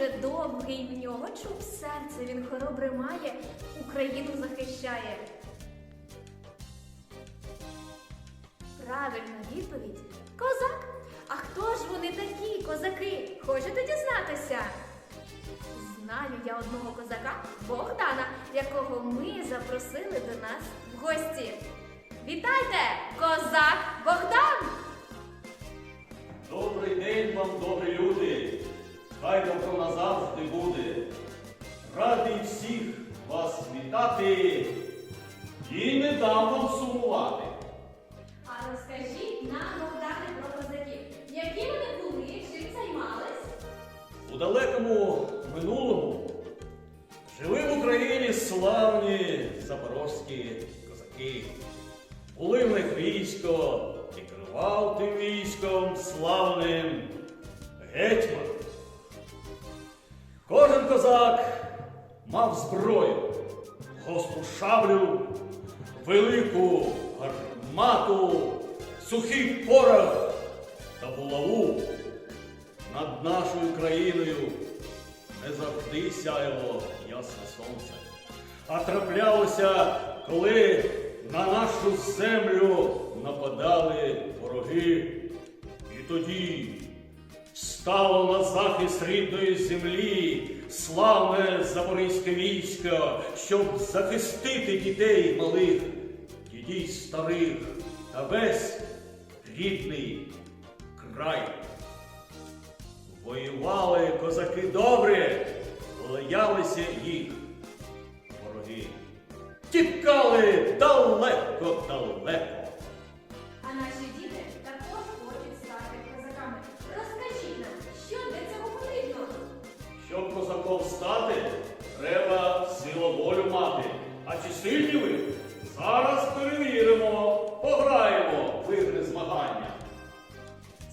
дуже довгий в нього чуб серце, він хоробре має, Україну захищає. Правильна відповідь козак. А хто ж вони такі, козаки? Хочете дізнатися? Знаю я одного козака Богдана, якого ми запросили до нас в гості. Вітайте, козак Богдан! Добрий день вам, добрі люди! Хай добро назавжди буде. Радий всіх вас вітати і не дам вам сумувати. А розкажіть нам, Богдане, про козаків. Які вони були, чим займались? У далекому минулому жили в Україні славні запорозькі козаки. Були в них військо і керував тим військом славним гетьман. Козак мав зброю, гостру шаблю, велику гармату, сухий порох та булаву. Над нашою країною не завжди сяяло ясне сонце, а траплялося, коли на нашу землю нападали вороги. І тоді стало на захист рідної землі славне запорізьке військо, щоб захистити дітей малих, дітей старих та весь рідний край. Воювали козаки добре, боялися їх вороги. Тікали далеко-далеко. Стати, треба силу волю мати. А чи сильні ви? Зараз перевіримо, пограємо в ігри змагання.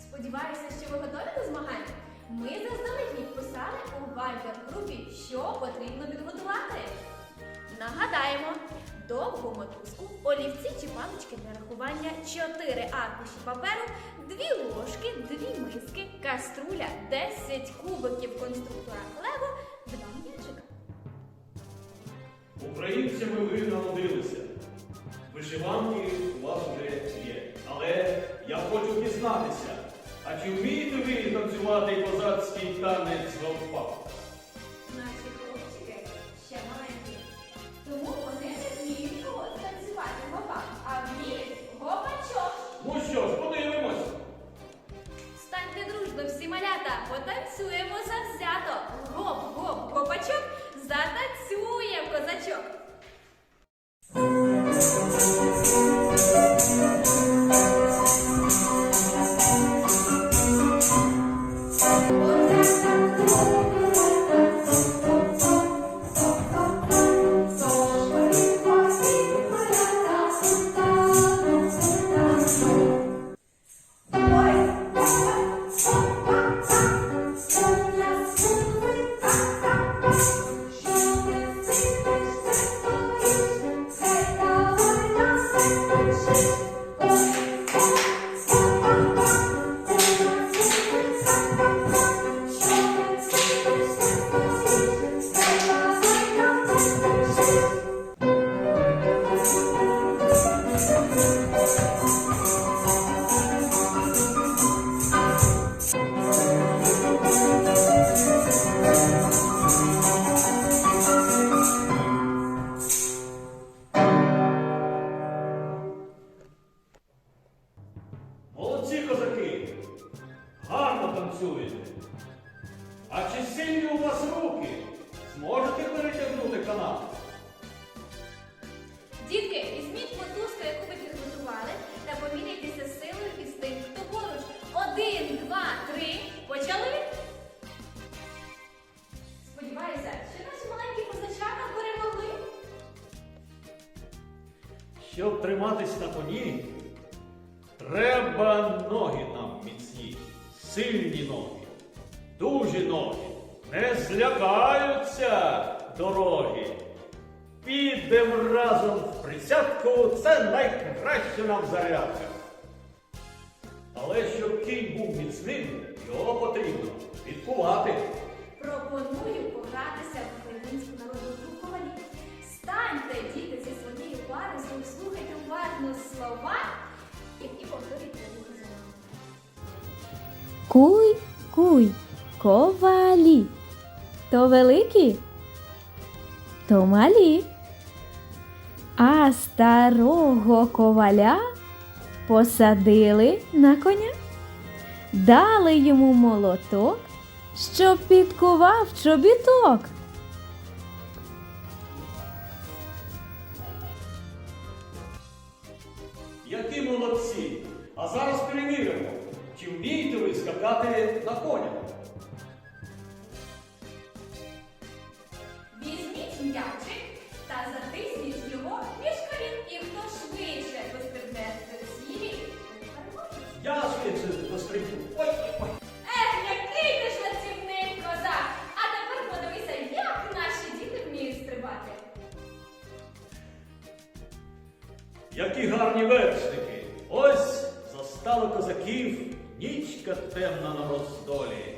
Сподіваюся, що ви готові до змагань? Ми заздалегідь писали у вайбер-групі, що потрібно підготувати. Нагадаємо, довгу мотузку, олівці чи палички для рахування, 4 аркуші паперу, 2 ложки, 2 миски, каструля, 10 кубиків конструктора Лего, Українцями ви народилися. Вишиванки у вас вже є. Але я хочу дізнатися, а чи вмієте ви танцювати козацький танець триматись на коні, треба ноги нам міцні, сильні ноги, дужі ноги, не злякаються дороги. Підемо разом в присядку, це найкраща нам зарядка. Але щоб кінь був міцним, його потрібно відкувати. Куй, куй, ковалі. То великі, то малі. А старого коваля посадили на коня, дали йому молоток, щоб підкував чобіток. Які молодці! А зараз перевіримо, чи вмієте ви скакати на конях. Візьміть м'ячик та затисніть його між колін, і хто швидше пострибне до цілі. Я швидше пострибну. Ой, ой. Ех, який ти ж козак! А тепер подивися, як наші діти вміють стрибати. Які гарні вершники! Ось застали козаків нічка темна на роздолі.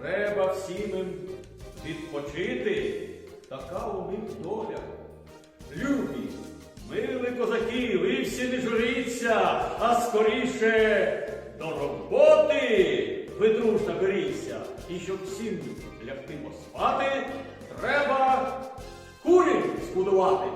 Треба всім їм відпочити, така у них доля. Любі, мили козаки, ви всі не журіться, а скоріше до роботи ви дружно беріться. І щоб всім лягти поспати, треба курі збудувати.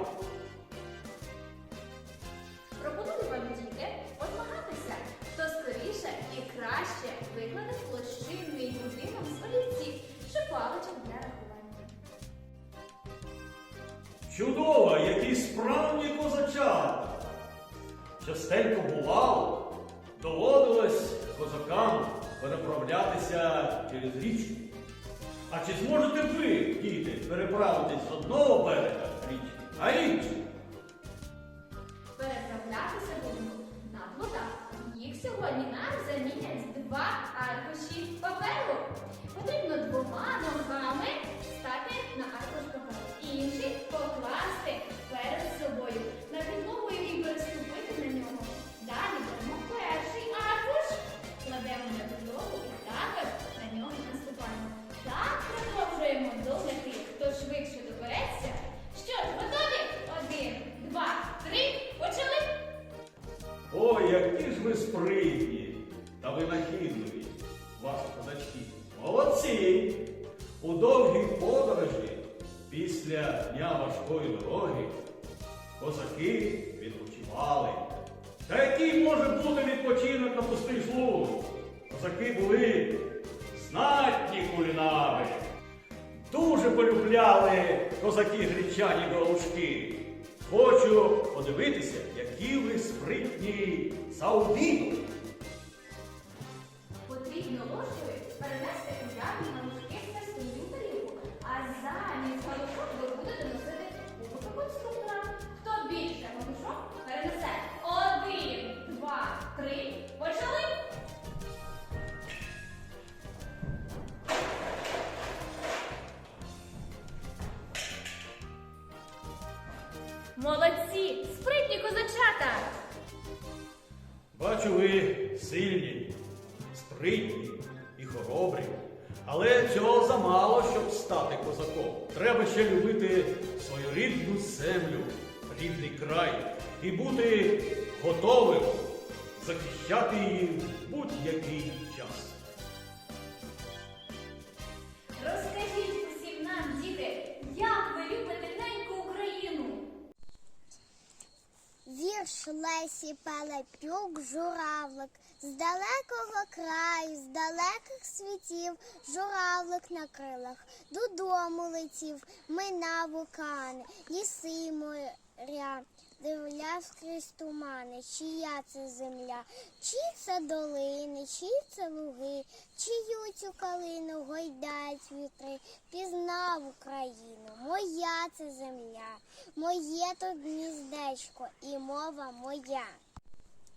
Чудово, які справні козачата! Частенько бувало, доводилось козакам переправлятися через річку. А чи зможете ви, діти, переправитись з одного берега річки на інший? Переправлятися будемо на плотах. Їх сьогодні нам замінять два аркуші паперу. Після дня важкої дороги козаки відпочивали. Та який може бути відпочинок на пустий шлунок? Козаки були знатні кулінари. Дуже полюбляли козаки гречані галушки. Хочу подивитися, які ви спритні за обідом. Потрібно ложкою перенести свою тарілку, а замість захищати її в будь-який час. Розкажіть усім нам, діти, як ви любите неньку Україну? Вірш Лесі Пелепюк, журавлик, з далекого краю, з далеких світів, журавлик на крилах, додому летів, минав вулкани, ліси моря, дивляв скрізь тумани, чия це земля, чи це долини, чи це луги, чию цю калину гойдають вітри, пізнав Україну, моя це земля, моє тут гніздечко. І мова моя.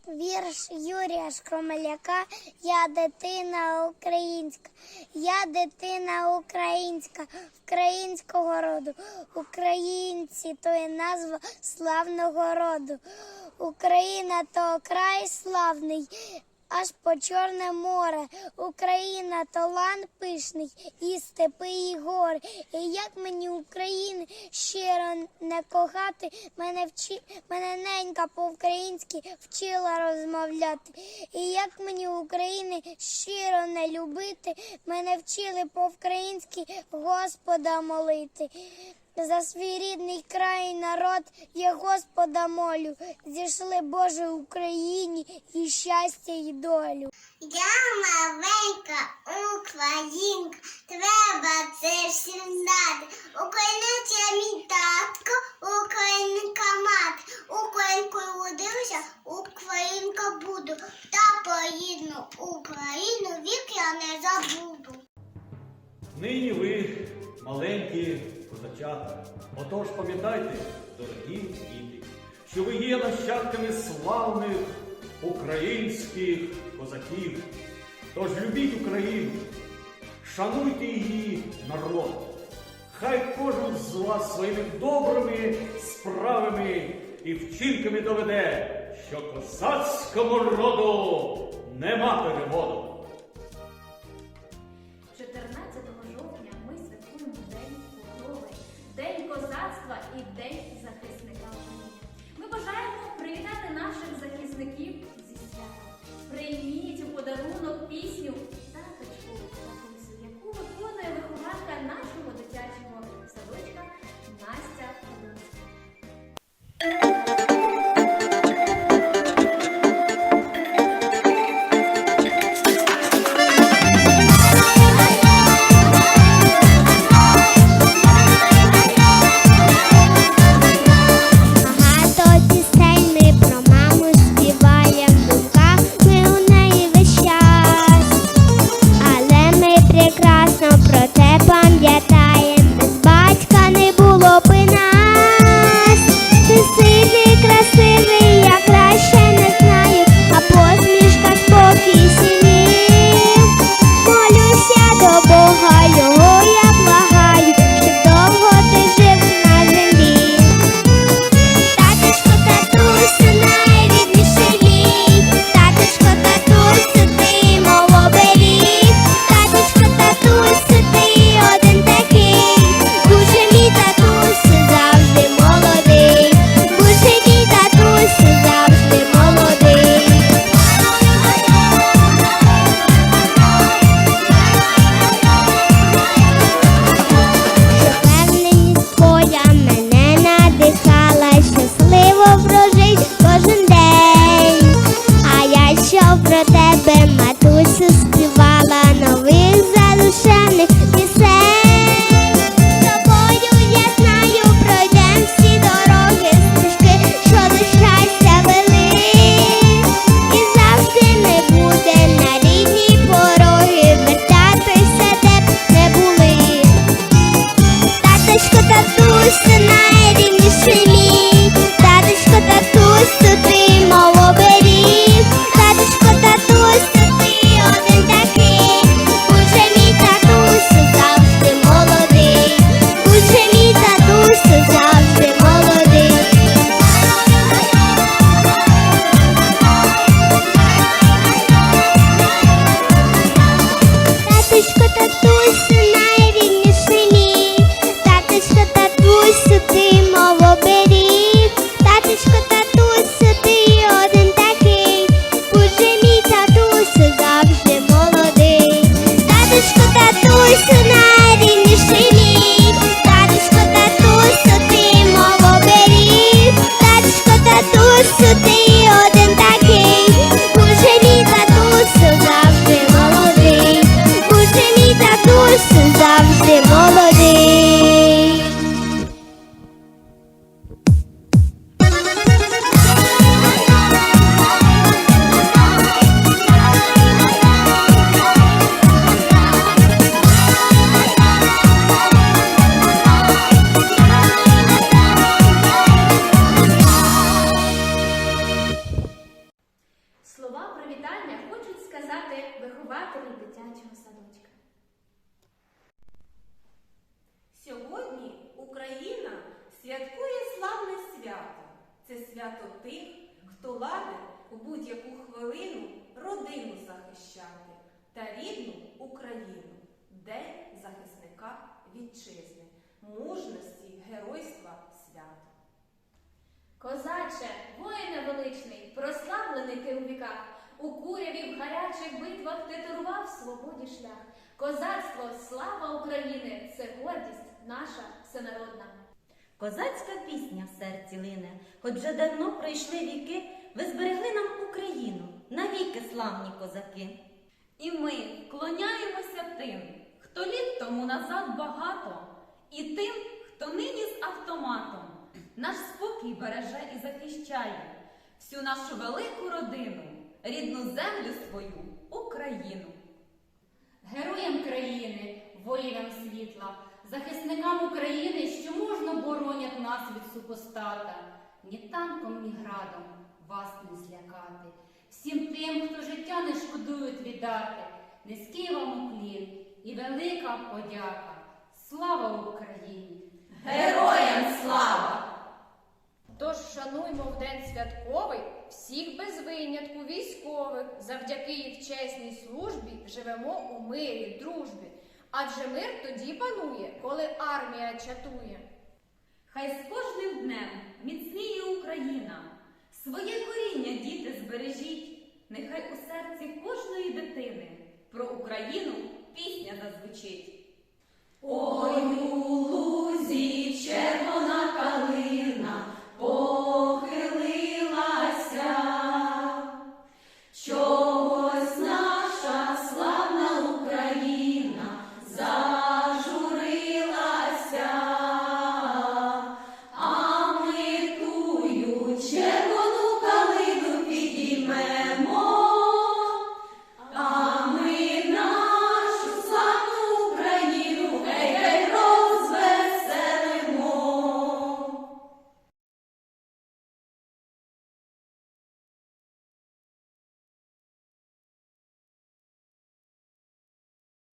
Вірш Юрія Шкромеляка Я дитина українська, я дитина українська, українського роду. Українці то є назва славного роду. Україна то край славний, аж по Чорне море. Україна талант пишний, і степи, і гори. І як мені України щиро не кохати, мене вчи... мене ненька по-українськи вчила розмовляти. І як мені України щиро не любити, мене вчили по-українськи Господа молити за свій рідний край, і народ я Господа молю, зійшли Боже Україні і щастя, і долю. Я маленька українка, треба це всім знати. Українець мій татко, українка мати, українкою родився, українка буду, та поїдну Україну вік я не забуду. Нині ви маленькі козачата. Отож, пам'ятайте, дорогі діти, що ви є нащадками славних українських козаків. Тож любіть Україну, шануйте її народ. Хай кожен з вас своїми добрими справами і вчинками доведе, що козацькому роду нема переводу. влади в будь-яку хвилину родину захищати та рідну Україну, День захисника вітчизни, мужності, геройства свято. Козаче, воїне величний, прославлений ти у віках, у куряві в гарячих битвах ти торував свободі шлях. Козацтво, слава України, це гордість наша всенародна. Козацька пісня в серці лине, хоч вже давно пройшли віки ви зберегли нам Україну, навіки славні козаки. І ми вклоняємося тим, хто літ тому назад багато, і тим, хто нині з автоматом наш спокій береже і захищає всю нашу велику родину, рідну землю свою, Україну. Героям країни, воїнам світла, захисникам України, що можна боронять нас від супостата, ні танком, ні градом вас не злякати. Всім тим, хто життя не шкодують віддати, низький вам уклін і велика подяка. Слава Україні! Героям слава! Тож шануймо в день святковий всіх без винятку військових. Завдяки їх чесній службі живемо у мирі, дружбі. Адже мир тоді панує, коли армія чатує. Хай з кожним днем міцніє Україна. Своє коріння, діти, збережіть. Нехай у серці кожної дитини про Україну пісня зазвучить. Ой у лузі червона